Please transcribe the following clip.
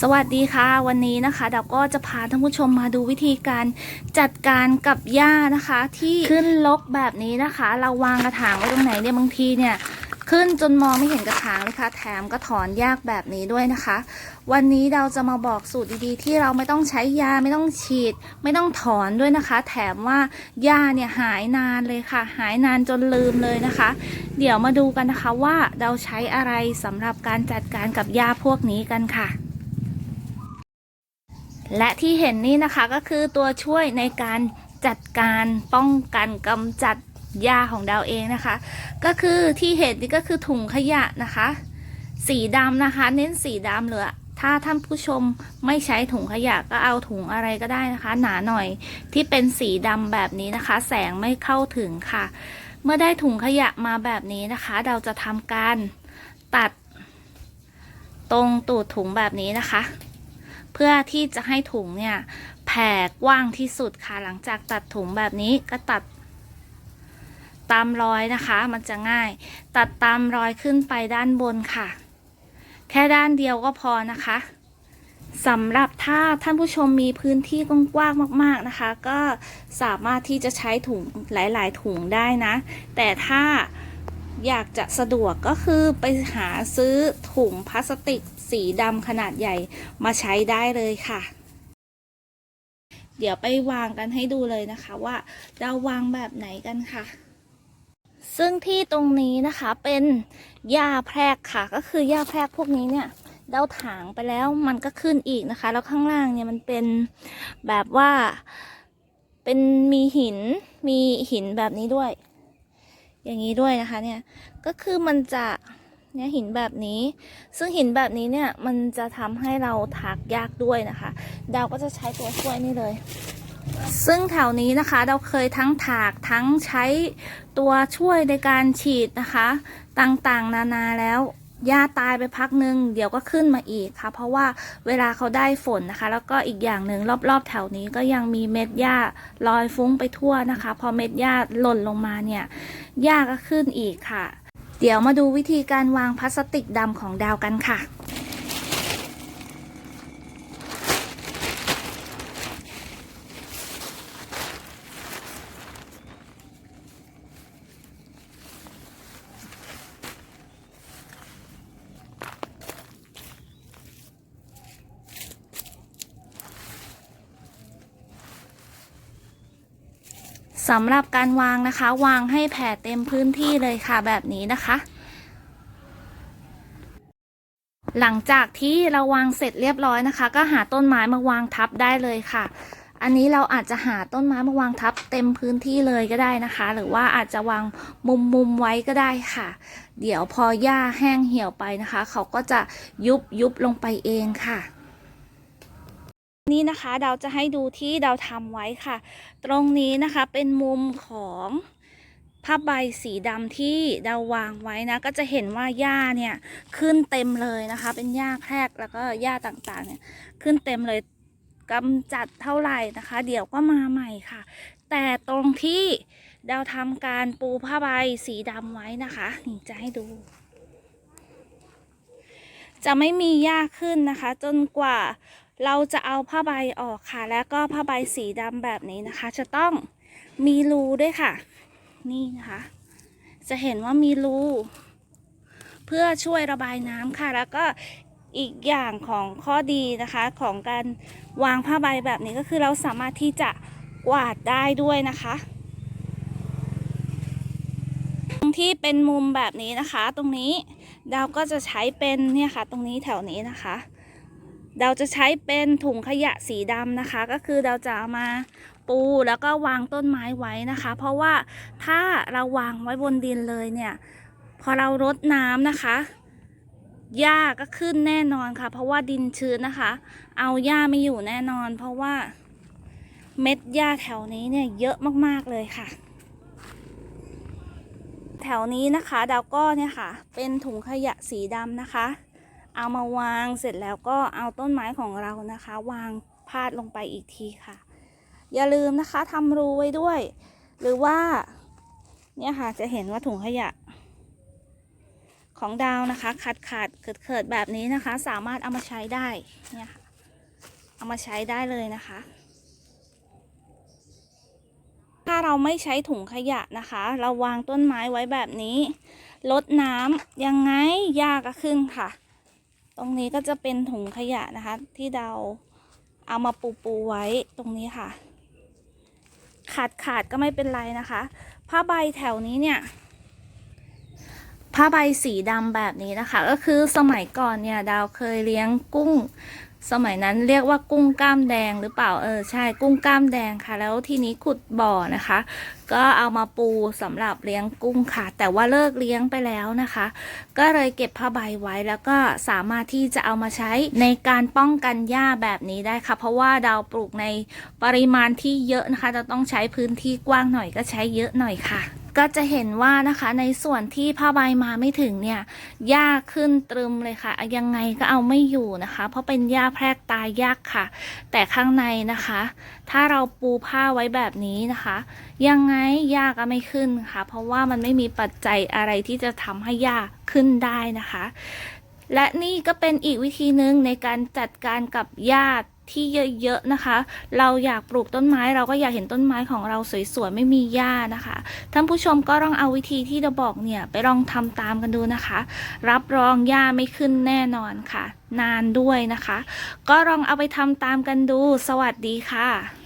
สวัสดีค่ะวันนี้นะคะเราก็จะพาท่านผู้ชมมาดูวิธีการจัดการกับหญ้านะคะ ที่ขึ้นลกแบบนี้นะคะ เราวางกระถางไว้ตรงไหนเนี่ยบางทีเนี่ยขึ้นจนมองไม่เห็นกระถางเลยค่ะแถมก็ถอนยากแบบนี้ด้วยนะคะ วันนี้เราจะมาบอกสูตรดีๆ ที่เราไม่ต้องใช้ยาไม่ต้องฉีด ไม่ต้องถอนด้วยนะคะ แถมว่าหญ้าเนี่ยหายนานเลยค่ะ หายนานจนลืมเลยนะคะ เดี๋ยวมาดูกันนะคะว่าเราใช้อะไรสำหรับการจัดการกับหญ้าพวกนี้กันค่ะ และที่เห็นนี่นะคะก็คือตัวช่วยในการจัดการป้องกันกำจัดหญ้าของดาวเองนะคะ ก็คือที่เห็นนี่ก็คือถุงขยะนะคะ สีดำนะคะ เน้นสีดำเลยอถ้าท่านผู้ชมไม่ใช้ถุงขยะก็เอาถุงอะไรก็ได้นะคะ หนาหน่อยที่เป็นสีดำแบบนี้นะคะ แสงไม่เข้าถึงค่ะ เมื่อได้ถุงขยะมาแบบนี้นะคะ เราจะทำการตัดตรงตูดถุงแบบนี้นะคะ เพื่อที่จะให้ถุงเนี่ยแผ่กว้างที่สุดค่ะ หลังจากตัดถุงแบบนี้ก็ตัดตามรอยนะคะ มันจะง่าย ตัดตามรอยขึ้นไปด้านบนค่ะ แค่ด้านเดียวก็พอนะคะสำหรับถ้าท่านผู้ชมมีพื้นที่กว้างๆมาก ๆนะคะ ก็สามารถที่จะใช้ถุงหลาย ๆ ถุงได้นะ แต่ถ้า อยากจะสะดวกก็คือไปหาซื้อถุงพลาสติกสีดำขนาดใหญ่มาใช้ได้เลยค่ะ เดี๋ยวไปวางกันให้ดูเลยนะคะว่าเราวางแบบไหนกันค่ะ ซึ่งที่ตรงนี้นะคะเป็นหญ้าแพรกค่ะ ก็คือหญ้าแพรกพวกนี้เนี่ยเราถางไปแล้วมันก็ขึ้นอีกนะคะ แล้วข้างล่างเนี่ยมันเป็นแบบว่าเป็นมีหินมีหินแบบนี้ด้วย อย่างนี้ด้วยนะคะเนี่ยก็คือมันจะเนี่ยหินแบบนี้ ซึ่งหินแบบนี้เนี่ยมันจะทำให้เราถากยากด้วยนะคะ ดาวก็จะใช้ตัวช่วยนี่เลย ซึ่งแถวนี้นะคะเราเคยทั้งถากทั้งใช้ตัวช่วยในการฉีดนะคะ ต่างๆ นานาแล้ว หญ้าตายไปพักหนึ่งเดี๋ยวก็ขึ้นมาอีกค่ะ เพราะว่าเวลาเขาได้ฝนนะคะ แล้วก็อีกอย่างหนึ่งรอบๆ แถวนี้ก็ยังมีเม็ดหญ้าลอยฟุ้งไปทั่วนะคะ พอเม็ดหญ้าหล่นลงมาเนี่ยหญ้าก็ขึ้นอีกค่ะ เดี๋ยวมาดูวิธีการวางพลาสติกดำของดาวกันค่ะ สำหรับการวางนะคะ วางให้แผ่เต็มพื้นที่เลยค่ะแบบนี้นะคะ หลังจากที่เราวางเสร็จเรียบร้อยนะคะ ก็หาต้นไม้มาวางทับได้เลยค่ะ อันนี้เราอาจจะหาต้นไม้มาวางทับเต็มพื้นที่เลยก็ได้นะคะ หรือว่าอาจจะวางมุมมุมๆไว้ก็ได้ค่ะ เดี๋ยวพอหญ้าแห้งเหี่ยวไปนะคะ เขาก็จะยุบยุบลงไปเองค่ะ นี่นะคะเราจะให้ดูที่เราทำไว้ค่ะ ตรงนี้นะคะเป็นมุมของผ้าใบสีดำที่เราวางไว้นะ ก็จะเห็นว่าหญ้าเนี่ยขึ้นเต็มเลยนะคะ เป็นหญ้าแพรกแล้วก็หญ้าต่างๆเนี่ยขึ้นเต็มเลยกำจัดเท่าไหร่นะคะ เดี๋ยวก็มาใหม่ค่ะ แต่ตรงที่เราทำการปูผ้าใบสีดำไว้นะคะนี่จะให้ดู จะไม่มีหญ้าขึ้นนะคะ จนกว่า เราจะเอาผ้าใบออกค่ะ แล้วก็ผ้าใบสีดำแบบนี้นะคะ จะต้องมีรูด้วยค่ะ นี่นะคะ จะเห็นว่ามีรูเพื่อช่วยระบายน้ำค่ะ แล้วก็อีกอย่างของข้อดีนะคะของการวางผ้าใบแบบนี้ก็คือเราสามารถที่จะกวาดได้ด้วยนะคะตรงที่เป็นมุมแบบนี้นะคะ ตรงนี้เราก็จะใช้เป็นเนี่ยค่ะ ตรงนี้แถวนี้นะคะ เราจะใช้เป็นถุงขยะสีดำนะคะ ก็คือเราจะเอามาปูแล้วก็วางต้นไม้ไว้นะคะ เพราะว่าถ้าเราวางไว้บนดินเลยเนี่ย พอเรารดน้ำนะคะหญ้าก็ขึ้นแน่นอนค่ะ เพราะว่าดินชื้นนะคะ เอาหญ้าไม่อยู่แน่นอน เพราะว่าเม็ดหญ้าแถวนี้เนี่ยเยอะมากๆเลยค่ะ แถวนี้นะคะเราก็เนี่ยค่ะ เป็นถุงขยะสีดำนะคะ เอามาวางเสร็จแล้วก็เอาต้นไม้ของเรานะคะ วางพาดลงไปอีกทีค่ะ อย่าลืมนะคะทำรูไว้ด้วย หรือว่า เนี่ยค่ะจะเห็นว่าถุงขยะ ของดาวนะคะ ขาดขาดเกิดเกิดแบบนี้นะคะ สามารถเอามาใช้ได้เนี่ยค่ะเอามาใช้ได้เลยนะคะ ถ้าเราไม่ใช้ถุงขยะนะคะ เราวางต้นไม้ไว้แบบนี้ลดน้ำยังไงยากก็ขึ้นค่ะ ตรงนี้ก็จะเป็นถุงขยะนะคะ ที่เราเอามาปูปูไว้ตรงนี้ค่ะ ขาดขาดก็ไม่เป็นไรนะคะ ผ้าใบแถวนี้เนี่ย ผ้าใบสีดำแบบนี้นะคะ ก็คือสมัยก่อนเนี่ยดาวเคยเลี้ยงกุ้ง สมัยนั้นเรียกว่ากุ้งกล้ามแดงหรือเปล่าเออใช่กุ้งกล้ามแดงค่ะ แล้วทีนี้ขุดบ่อนะคะ ก็เอามาปูสำหรับเลี้ยงกุ้งค่ะ แต่ว่าเลิกเลี้ยงไปแล้วนะคะ ก็เลยเก็บผ้าใบไว้แล้วก็สามารถที่จะเอามาใช้ในการป้องกันหญ้าแบบนี้ได้ค่ะ เพราะว่าดาวปลูกในปริมาณที่เยอะนะคะ จะต้องใช้พื้นที่กว้างหน่อยก็ใช้เยอะหน่อยค่ะ ก็จะเห็นว่านะคะในส่วนที่ผ้าใบมาไม่ถึงเนี่ยหญ้าขึ้นตรึมเลยค่ะ ยังไงก็เอาไม่อยู่นะคะ เพราะเป็นหญ้าแพรกตายยากค่ะ แต่ข้างในนะคะ ถ้าเราปูผ้าไว้แบบนี้นะคะ ยังไงหญ้าก็ไม่ขึ้นค่ะ เพราะว่ามันไม่มีปัจจัยอะไรที่จะทำให้หญ้าขึ้นได้นะคะ และนี่ก็เป็นอีกวิธีหนึ่งในการจัดการกับหญ้า ที่เยอะๆนะคะ เราอยากปลูกต้นไม้เราก็อยากเห็นต้นไม้ของเราสวยๆไม่มีหญ้านะคะท่านผู้ชมก็ลองเอาวิธีที่เราบอกเนี่ยไปลองทำตามกันดูนะคะ รับรองหญ้าไม่ขึ้นแน่นอนค่ะ นานด้วยนะคะ ก็ลองเอาไปทำตามกันดู สวัสดีค่ะ